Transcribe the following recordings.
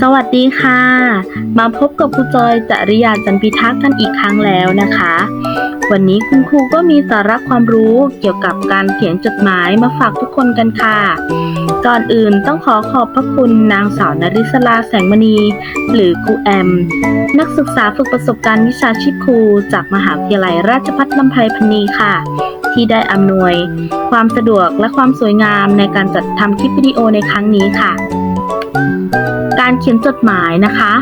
สวัสดีค่ะ มาพบกับครูจอยจริยาจันพิทักษ์กันอีกครั้งแล้วนะคะ วันนี้คุณครูก็มีสาระความรู้เกี่ยวกับการเขียนจดหมายมาฝากทุกคนกันค่ะ ก่อนอื่นต้องขอขอบพระคุณนางสาวนริศลาแสงมณี หรือครูแอม นักศึกษาฝึกประสบการณ์วิชาชีพครู จากมหาวิทยาลัยราชภัฏลำไพพณีค่ะ ที่ได้อำนวย ความสะดวกและความสวยงามในการจัดทำคลิปวิดีโอในครั้งนี้ค่ะ การเขียนจดหมายนะคะ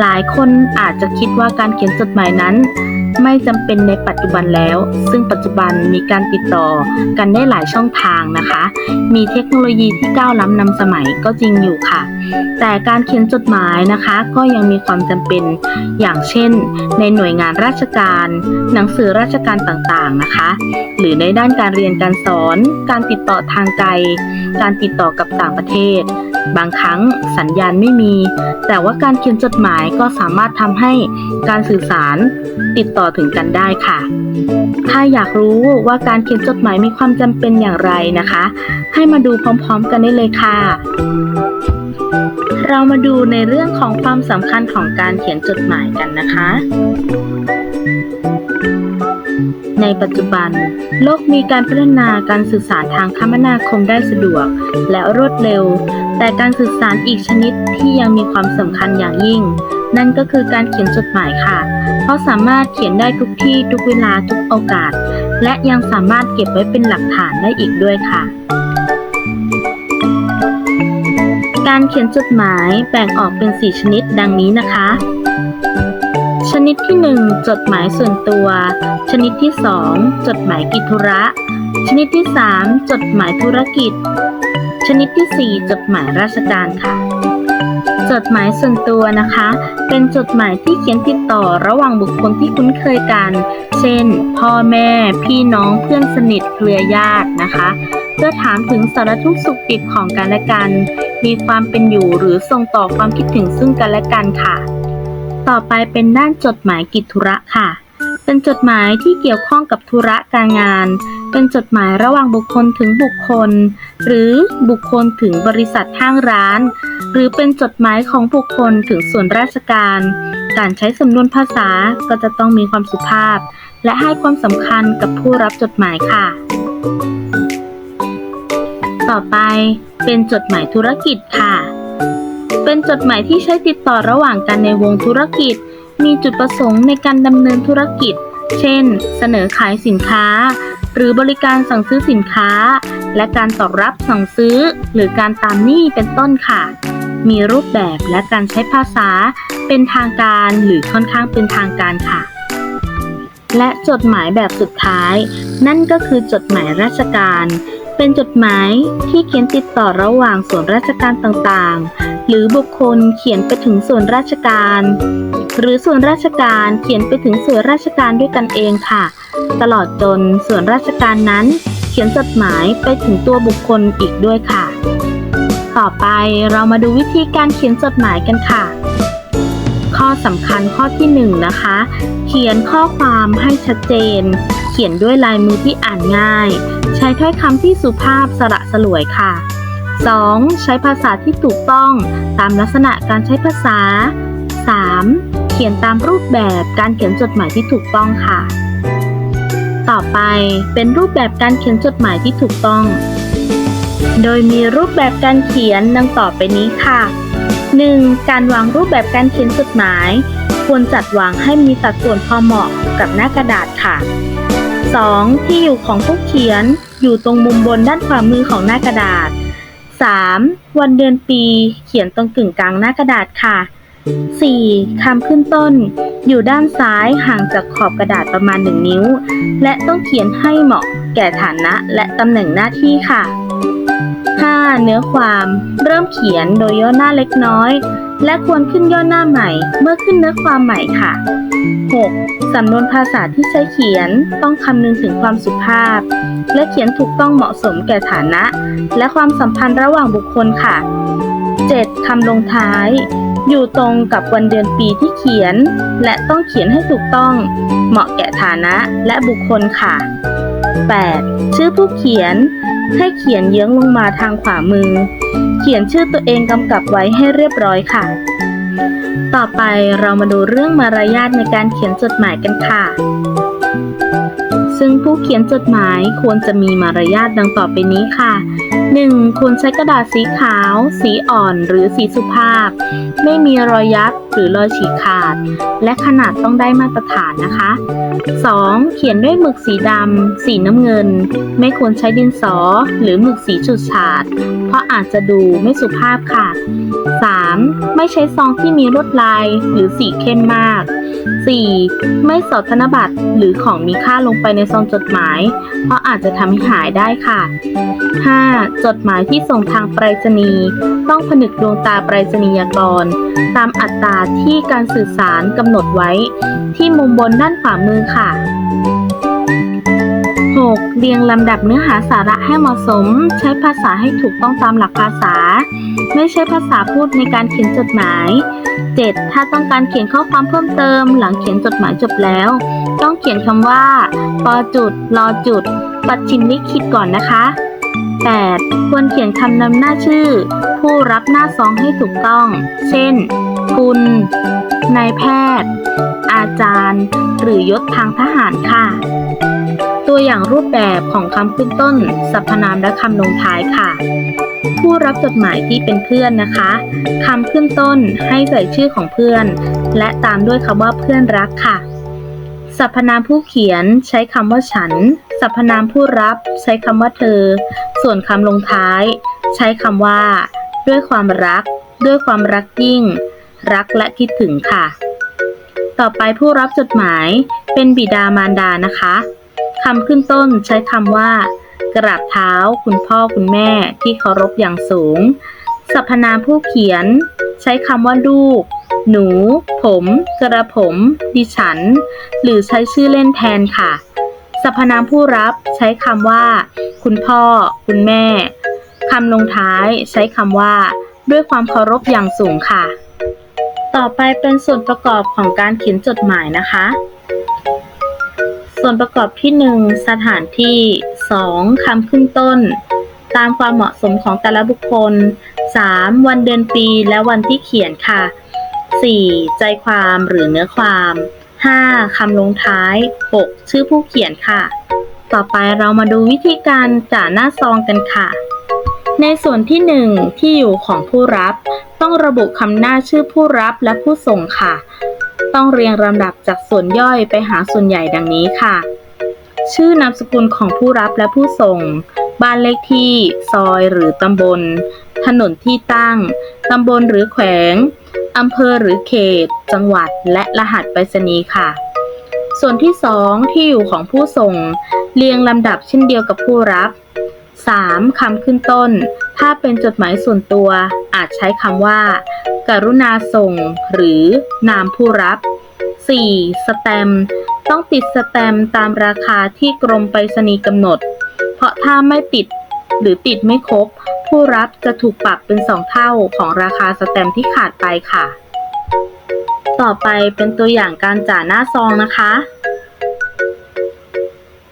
หลายคนอาจจะคิดว่าการเขียนจดหมายนั้น ไม่จำเป็นในปัจจุบันแล้ว ซึ่งปัจจุบันมีการติดต่อกันได้หลายช่องทางนะคะ มีเทคโนโลยีที่ก้าวล้ำนำสมัยก็จริงอยู่ค่ะ แต่การเขียนจดหมายนะคะ ก็ยังมีความจำเป็นอย่างเช่น ในหน่วยงานราชการ หนังสือราชการต่างๆนะคะ หรือในด้านการเรียนการสอน การติดต่อทางไกล การติดต่อกับต่างประเทศ บางครั้งสัญญาณไม่มี แต่ว่าการเขียนจดหมายก็สามารถทำให้การสื่อสารติดต่อถึงกันได้ค่ะ ถ้าอยากรู้ว่าการเขียนจดหมายมีความจำเป็นอย่างไรนะคะ ให้มาดูพร้อมๆกันได้เลยค่ะ เรามาดูในเรื่องของความสำคัญของการเขียนจดหมายกันนะคะในปัจจุบัน โลกมีการพัฒนาการสื่อสารทางคมนาคมได้สะดวก และรวดเร็ว แต่การสื่อสารอีกชนิดที่ยังมีความสำคัญอย่างยิ่ง นั่นก็คือการเขียนจดหมายค่ะ เพราะสามารถเขียนได้ทุกที่ทุกเวลาทุกโอกาส และยังสามารถเก็บไว้เป็นหลักฐานได้อีกด้วยค่ะ การเขียนจดหมายแบ่งออกเป็น 4 ชนิดดังนี้นะคะ ชนิดที่ 1 จดหมายส่วนตัว ชนิดที่ 2 จดหมายกิจธุระ ชนิดที่ 3 จดหมายธุรกิจ ชนิดที่ 4 จดหมายราชการค่ะ จดหมายส่วนตัวนะคะ เป็นจดหมายที่เขียนติดต่อระหว่างบุคคลที่คุ้นเคยกัน เช่น พ่อแม่ พี่น้องเพื่อนสนิทเครือญาตินะคะ เพื่อถามถึงสารทุกข์สุขดิบของกันและกัน มีความเป็นอยู่หรือส่งต่อความคิดถึงซึ่งกันและกันค่ะ ต่อไปเป็นด้านจดหมายกิจธุระค่ะ เป็นจดหมายที่เกี่ยวข้องกับธุระการงาน เป็นจดหมายระหว่างบุคคลถึงบุคคล หรือบุคคลถึงบริษัทห้างร้าน หรือเป็นจดหมายของบุคคลถึงส่วนราชการ การใช้สำนวนภาษาก็จะต้องมีความสุภาพ และให้ความสำคัญกับผู้รับจดหมายค่ะ ต่อไปเป็นจดหมายธุรกิจค่ะ เป็นจดหมายที่ใช้ติดต่อระหว่างกันในวงธุรกิจ มีจุดประสงค์ในการดำเนินธุรกิจ เช่น เสนอขายสินค้า หรือบริการสั่งซื้อสินค้า และการตอบรับสั่งซื้อ หรือการตามหนี้เป็นต้นค่ะ มีรูปแบบและการใช้ภาษาเป็นทางการหรือค่อนข้างเป็นทางการค่ะ และจดหมายแบบสุดท้าย นั่นก็คือจดหมายราชการ เป็นจดหมายที่เขียนติดต่อระหว่างส่วนราชการต่างๆ หรือบุคคลเขียนไปถึงส่วนราชการ หรือส่วนราชการเขียนไปถึงส่วนราชการด้วยกันเองค่ะ ตลอดจนส่วนราชการนั้น เขียนจดหมายไปถึงตัวบุคคลอีกด้วยค่ะ ต่อไปเรามาดูวิธีการเขียนจดหมายกันค่ะ ข้อสำคัญข้อที่1นงนะคะ เขียนข้อความให้ชัดเจน เขียนด้วยลายมือที่อ่านง่าย ใช้ถ้อยคำที่สุภาพสระสลวยค่ะ 2. ใช้ภาษาที่ถูกต้องตามลักษณะการใช้ภาษา 3. เขียนตามรูปแบบการเขียนจดหมายที่ถูกต้องค่ะ ต่อไปเป็นรูปแบบการเขียนจดหมายที่ถูกต้อง โดยมีรูปแบบการเขียนดังต่อไปนี้ค่ะ 1. การวางรูปแบบการเขียนจดหมาย ควรจัดวางให้มีสัดส่วนพอเหมาะกับหน้ากระดาษค่ะ 2. ที่อยู่ของผู้เขียนอยู่ตรงมุมบนด้านขวามือของหน้ากระดาษ 3. วันเดือนปีเขียนตรงกึ่งกลางหน้ากระดาษค่ะ 4. คำขึ้นต้น อยู่ด้านซ้ายห่างจากขอบกระดาษประมาณ 1 นิ้ว และต้องเขียนให้เหมาะแก่ฐานะและตำแหน่งหน้าที่ค่ะ 5. เนื้อความ เริ่มเขียนโดยย่อหน้าเล็กน้อย และควรขึ้นย่อหน้าใหม่เมื่อขึ้นเนื้อความใหม่ค่ะ 6. สำนวนภาษาที่ใช้เขียนต้องคำนึงถึงความสุภาพ และเขียนถูกต้องเหมาะสมแก่ฐานะ และความสัมพันธ์ระหว่างบุคคลค่ะ 7. คำลงท้าย อยู่ตรงกับวันเดือนปีที่เขียน และต้องเขียนให้ถูกต้อง เหมาะแก่ฐานะและบุคคลค่ะ 8. ชื่อผู้เขียน ให้เขียนเยื้องลงมาทางขวามือ เขียนชื่อตัวเองกำกับไว้ให้เรียบร้อยค่ะ ต่อไปเรามาดูเรื่องมารยาทในการเขียนจดหมายกันค่ะ ซึ่งผู้เขียนจดหมายควรจะมีมารยาทดังต่อไปนี้ค่ะ 1. ควรใช้กระดาษสีขาว สีอ่อนหรือสีสุภาพ ไม่มีรอยยับหรือรอยฉีกขาด และขนาดต้องได้มาตรฐานนะคะ 2. เขียนด้วยหมึกสีดำ สีน้ำเงิน ไม่ควรใช้ดินสอ หรือหมึกสีฉูดฉาด เพราะอาจจะดูไม่สุภาพค่ะ 3. ไม่ใช้ซองที่มีลวดลายหรือสีเข้มมาก 4. ไม่สอดธนบัตรหรือของมีค่าลงไปในซองจดหมาย เพราะอาจจะทำให้หายได้ค่ะ 5. จดหมายที่ส่งทางไปรษณีย์ต้องผนึกดวงตาไปรษณียกร ตามอัตราที่การสื่อสารกำหนดไว้ ที่มุมบนด้านขวามือค่ะ 6. เรียงลำดับเนื้อหาสาระให้เหมาะสม ใช้ภาษาให้ถูกต้องตามหลักภาษา ไม่ใช่ภาษาพูดในการเขียนจดหมาย 7. ถ้าต้องการเขียนข้อความเพิ่มเติม หลังเขียนจดหมายจบแล้ว ต้องเขียนคำว่าปอจุดรอจุด ปัดชิมลิขิตก่อนนะคะ 8. ควรเขียนคำนำหน้าชื่อ ผู้รับหน้าซองให้ถูกต้อง เช่น คุณนายแพทย์ อาจารย์ หรือยศทางทหารค่ะ ตัวอย่างรูปแบบของคำขึ้นต้น สรรพนามและคำลงท้ายค่ะ ผู้รับจดหมายที่เป็นเพื่อนนะคะคำขึ้นต้นให้ใส่ชื่อของเพื่อน และตามด้วยคำว่าเพื่อนรักค่ะสรรพนามผู้เขียนใช้คำว่าฉันสรรพนามผู้รับใช้คำว่าเธอ ส่วนคำลงท้าย ใช้คำว่า ด้วยความรัก ด้วยความรักยิ่ง รักและคิดถึงค่ะ ต่อไปผู้รับจดหมายเป็นบิดามารดานะคะ คำขึ้นต้นใช้คำว่า กราบเท้า คุณพ่อคุณแม่ที่เคารพอย่างสูง สรรพนามผู้เขียน ใช้คำว่าลูก หนู ผม กระผม ดิฉัน หรือใช้ชื่อเล่นแทนค่ะ สรรพนามผู้รับใช้คำว่า คุณพ่อ คุณแม่คำลงท้ายใช้คำว่า ด้วยความเคารพอย่างสูงค่ะ ต่อไปเป็นส่วนประกอบของการเขียนจดหมายนะคะ ส่วนประกอบที่ 1 สถานที่ 2. คำขึ้นต้น ตามความเหมาะสมของแต่ละบุคคล 3. วันเดือนปีและวันที่เขียนค่ะ 4. ใจความหรือเนื้อความ 5. คำลงท้าย 6. ชื่อผู้เขียนค่ะ ต่อไปเรามาดูวิธีการจ่าหน้าซองกันค่ะ ในส่วนที่ 1 ที่อยู่ของผู้รับ ต้องระบุคำหน้าชื่อผู้รับและผู้ส่งค่ะ ต้องเรียงลำดับจากส่วนย่อยไปหาส่วนใหญ่ดังนี้ค่ะ ชื่อนามสกุลของผู้รับและผู้ส่ง บ้านเลขที่ ซอยหรือตำบล ถนนที่ตั้ง ตำบลหรือแขวงอำเภอหรือเขต จังหวัด และรหัสไปรษณีย์ค่ะ ส่วนที่ 2 ที่อยู่ของผู้ส่ง เรียงลำดับเช่นเดียวกับผู้รับ 3. คำขึ้นต้น ถ้าเป็นจดหมายส่วนตัว อาจใช้คำว่า กรุณาส่ง หรือนามผู้รับ 4. สแตมต้องติดสแตมตามราคาที่กรมไปรษณีย์กำหนด เพราะถ้าไม่ติดหรือติดไม่ครบ ผู้รับจะถูกปรับเป็น2เท่าของราคาสแตมที่ขาดไปค่ะ ต่อไปเป็นตัวอย่างการจ่าหน้าซองนะคะ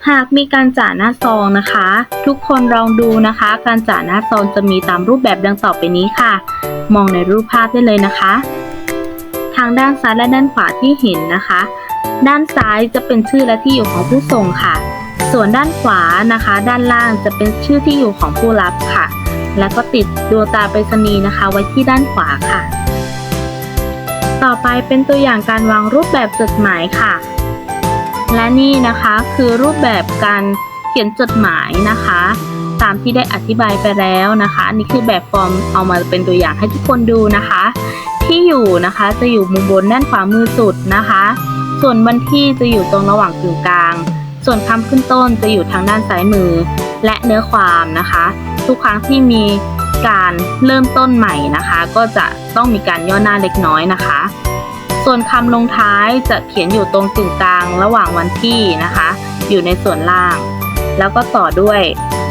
หากมีการจ่าหน้าซองนะคะ ทุกคนลองดูนะคะ การจ่าหน้าซองจะมีตามรูปแบบดังต่อไปนี้ค่ะ มองในรูปภาพได้เลยนะคะ ทางด้านซ้ายและด้านขวาที่เห็นนะคะ ด้านซ้ายจะเป็นชื่อและที่อยู่ของผู้ส่งค่ะ ส่วนด้านขวานะคะ ด้านล่างจะเป็นชื่อที่อยู่ของผู้รับค่ะ แล้วก็ติดดวงตาไปรษณีย์นะคะ ไว้ที่ด้านขวาค่ะ ต่อไปเป็นตัวอย่างการวางรูปแบบจดหมายค่ะ และนี่นะคะคือรูปแบบการเขียนจดหมายนะคะามที่ได้อธิบายไปแล้วนะคะอันนี้คือแบบฟอร์มเอามาเป็นตัวอย่างให้ทุกคนดูนะคะ ที่อยู่นะคะจะอยู่มุมบนด้านขวามือสุดนะคะ ส่วนวันที่จะอยู่ตรงระหว่างกึ่งกลาง ส่วนคำขึ้นต้นจะอยู่ทางด้านซ้ายมือ และเนื้อความนะคะ ทุกครั้งที่มีการเริ่มต้นใหม่นะคะ ก็จะต้องมีการย่อหน้าเล็กน้อยนะคะ ส่วนคำลงท้ายจะเขียนอยู่ตรงกึ่งกลางระหว่างวันที่นะคะ อยู่ในส่วนล่าง แล้วก็ต่อด้วย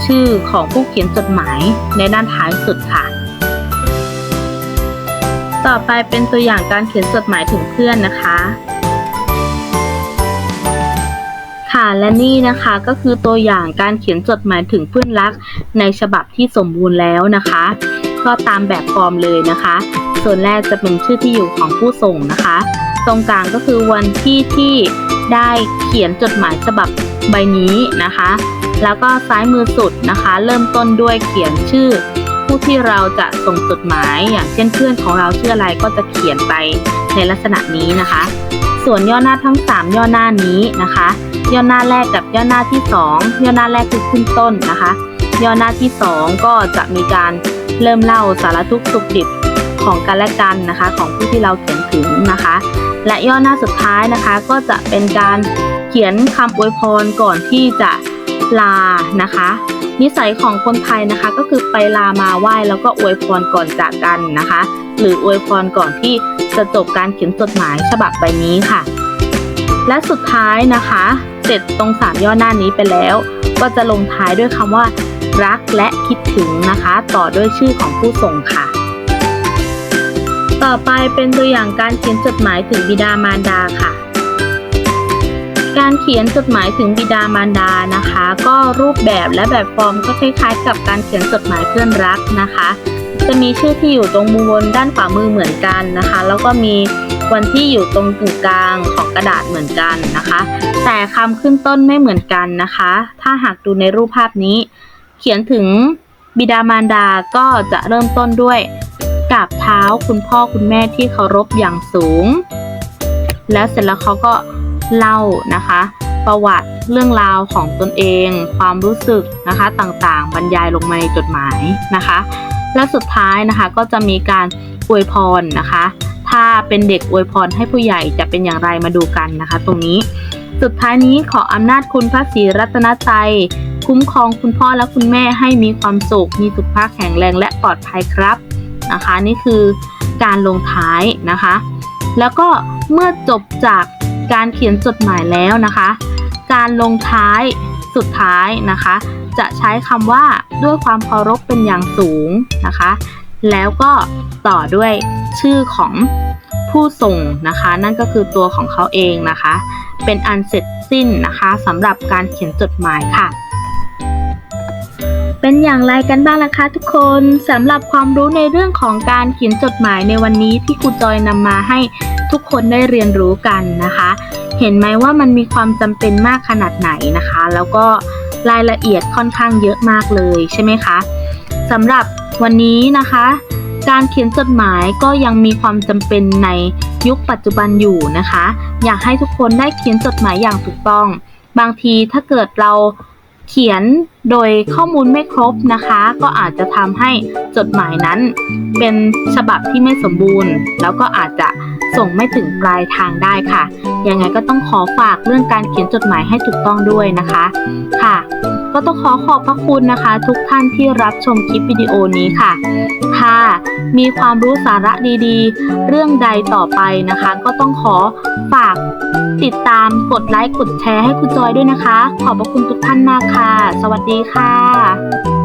ชื่อของผู้เขียนจดหมายในด้านท้ายสุดค่ะ ต่อไปเป็นตัวอย่างการเขียนจดหมายถึงเพื่อนนะคะ ค่ะและนี่นะคะก็คือตัวอย่างการเขียนจดหมายถึงเพื่อนรัก ในฉบับที่สมบูรณ์แล้วนะคะ ก็ตามแบบฟอร์มเลยนะคะ ส่วนแรกจะเป็นชื่อที่อยู่ของผู้ส่งนะคะ ตรงกลางก็คือวันที่ที่ได้เขียนจดหมายฉบับ ใบนี้นะคะ แล้วก็ซ้ายมือสุดนะคะ เริ่มต้นด้วยเขียนชื่อ ผู้ที่เราจะส่งจดหมายอย่างเช่นเพื่อนของเราชื่ออะไรก็จะเขียนไปในลักษณะนี้นะคะ ส่วนย่อหน้าทั้ง 3 ย่อหน้านี้นะคะ ย่อหน้าแรกกับย่อหน้าที่ 2 ย่อหน้าแรกคือขึ้นต้นนะคะ ย่อหน้าที่ 2 ก็จะมีการเริ่มเล่าสารทุกข์สุขดิบของกันและกันนะคะ ของผู้ที่เราเขียนถึงนะคะ และย่อหน้าสุดท้ายนะคะก็จะเป็นการ เขียนคำอวยพรก่อนที่จะลานะคะ นิสัยของคนไทยนะคะก็คือไปลามาไหว้แล้วก็อวยพรก่อนจากกันนะคะ หรืออวยพรก่อนที่จะจบการเขียนจดหมายฉบับใบนี้ค่ะ และสุดท้ายนะคะเสร็จตรงสามย่อหน้านี้ไปแล้ว ก็จะลงท้ายด้วยคำว่า รักและคิดถึงนะคะ ต่อด้วยชื่อของผู้ส่งค่ะต่อไปเป็นตัวอย่างการเขียนจดหมายถึงบิดามารดาค่ะ การเขียนจดหมายถึงบิดามารดานะคะ ก็รูปแบบและแบบฟอร์มก็คล้ายๆ กับการเขียนจดหมายเพื่อนรักนะคะ จะมีชื่อที่อยู่ตรงมุมบนด้านขวามือเหมือนกันนะคะ แล้วก็มีวันที่อยู่ตรงกึ่งกลางของกระดาษเหมือนกันนะคะ แต่คำขึ้นต้นไม่เหมือนกันนะคะ ถ้าหากดูในรูปภาพนี้ เขียนถึงบิดามารดาก็จะเริ่มต้นด้วยกราบเท้าคุณพ่อคุณแม่ที่เคารพอย่างสูง แล้วเสร็จแล้วเขาก็ เล่านะคะ ประวัติเรื่องราวของตนเอง ความรู้สึกนะคะต่างๆ บรรยายลงมาในจดหมายนะคะ และสุดท้ายนะคะก็จะมีการอวยพรนะคะ ถ้าเป็นเด็กอวยพรให้ผู้ใหญ่จะเป็นอย่างไรมาดูกันนะคะ ตรงนี้สุดท้ายนี้ขออำนาจคุณพระศรีรัตนตรัยคุ้มครองคุณพ่อและคุณแม่ให้มีความสุขมีสุขภาพแข็งแรงและปลอดภัยครับนะคะ นี่คือการลงท้ายนะคะ แล้วก็เมื่อจบจาก การเขียนจดหมายแล้วนะคะ การลงท้ายสุดท้ายนะคะ จะใช้คำว่าด้วยความเคารพเป็นอย่างสูงนะคะ แล้วก็ต่อด้วยชื่อของผู้ส่งนะคะ นั่นก็คือตัวของเขาเองนะคะ เป็นอันเสร็จสิ้นนะคะสำหรับการเขียนจดหมายค่ะ เป็นอย่างไรกันบ้างล่ะคะทุกคนสำหรับความรู้ในเรื่องของการเขียนจดหมายในวันนี้ที่ครูจอยนำมาให้ทุกคนได้เรียนรู้กันนะคะ เห็นไหมว่ามันมีความจำเป็นมากขนาดไหนนะคะ แล้วก็รายละเอียดค่อนข้างเยอะมากเลยใช่ไหมคะสำหรับวันนี้นะคะ การเขียนจดหมายก็ยังมีความจำเป็นในยุคปัจจุบันอยู่นะคะ อยากให้ทุกคนได้เขียนจดหมายอย่างถูกต้อง บางทีถ้าเกิดเรา เขียนโดยข้อมูลไม่ครบนะคะ ก็อาจจะทำให้จดหมายนั้น เป็นฉบับที่ไม่สมบูรณ์ แล้วก็อาจจะส่งไม่ถึงปลายทางได้ค่ะ ยังไงก็ต้องขอฝากเรื่องการเขียนจดหมายให้ถูกต้องด้วยนะคะค่ะ ก็ต้องขอขอบพระคุณนะคะ ทุกท่านที่รับชมคลิปวิดีโอนี้ค่ะ ค่ะ มีความรู้สาระดีๆ เรื่องใดต่อไปนะคะ ก็ต้องขอฝากติดตามกดไลค์กดแชร์ให้คุณจอยด้วยนะคะ ขอบพระคุณทุกท่านมากค่ะ สวัสดีค่ะ